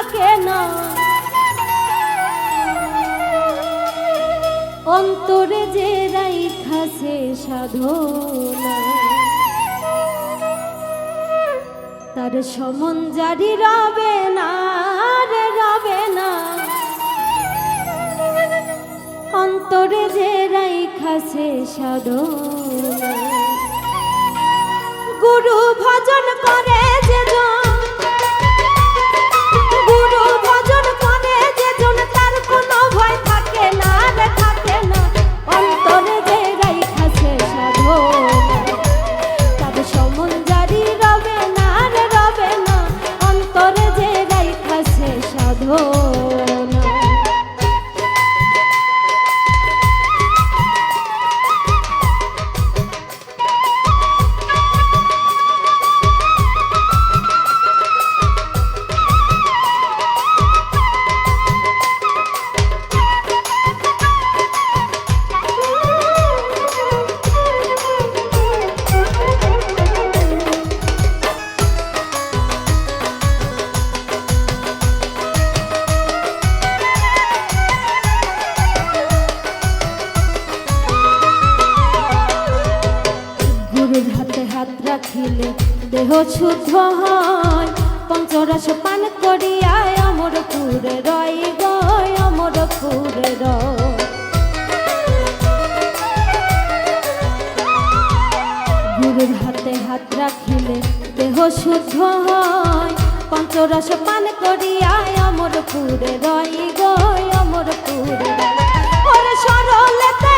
থাকে না। অন্তরে যে রাইখাছে সাধনা, তার সমন জারি রবে না রে রবে না। অন্তরে যে রাইখাছে সাধনা, গুরু ভজন করে সাধনা রাখিলে দেহ শুদ্ধ হয়, পঞ্চরস পান করিয়ায় অমর পুরে রয় গয়, অমর পুরে রয়। গুরুর হাতে হাত রাখিলে দেহ শুদ্ধ হয়, পঞ্চরস পান করিয়ায় অমর পুরে রয় গয়, অমর পুরে রয়। সরলেতে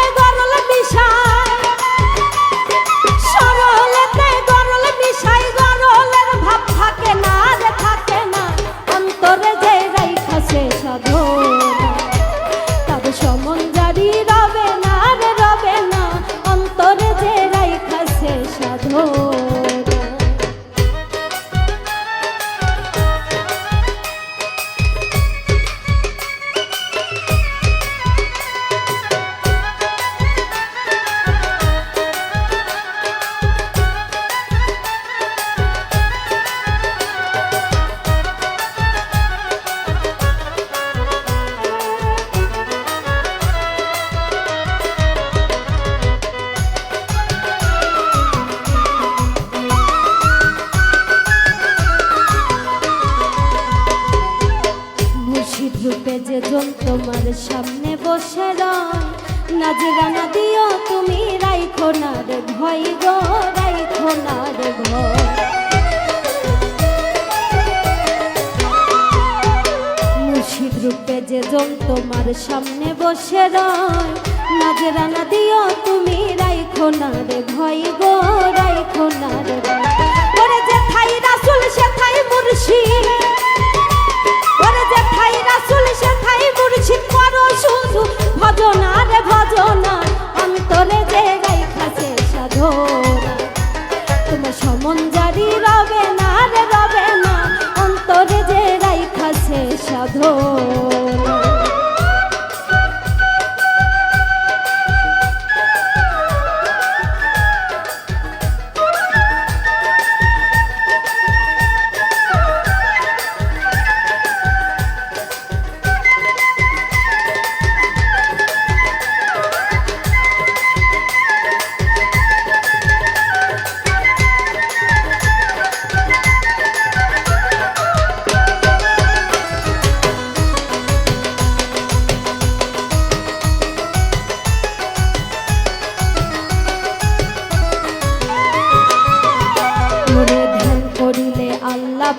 সামনে বসে রয় নাজরানা দিও তুমি রাইখো না রে ভয় গো, রাইখো না রে ভয়। মুর্শিদ রূপে যে জন তোমার সামনে বসে রয় নাজরানা দিও তুমি রাইখো না রে ভয় গো, রাইখো না রে ভয়। সমন জারি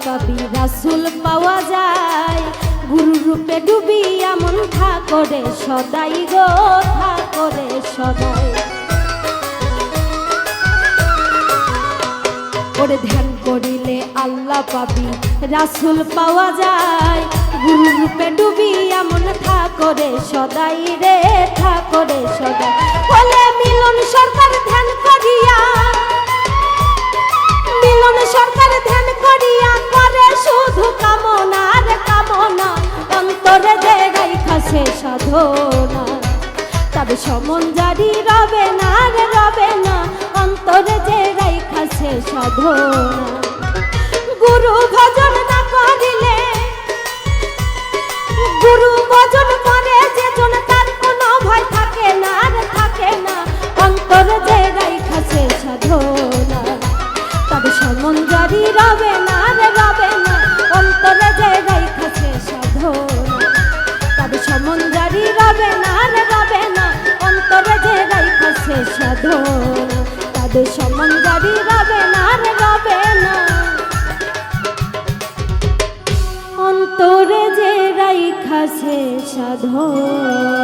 পাবি রাসুল পাওয়া যায়। গুরু রূপে ডুবি এমন করে সদাই গো করে সদাই। ওরে ধ্যান করিলে আল্লাহ পাবি, রাসুল পাওয়া যায়। গুরু রূপে ডুবি এমন করে সদাই রে করে সদাই। বলে মিলন সরকার ধ্যান করিয়া, মিলন সরকার ধ্যান করিয়া সমন জারি রবে না রবে না। অন্তরে যে রাইখাছে সাধনা। গুরু ভজন না করিলে গুরু ভজন করে যে জন তার কোনো ভয় থাকে না। সাধনা তাদের সম্মান জারি রবে না রে গাবে না। অন্তরে যে রাইখাছে সাধনা।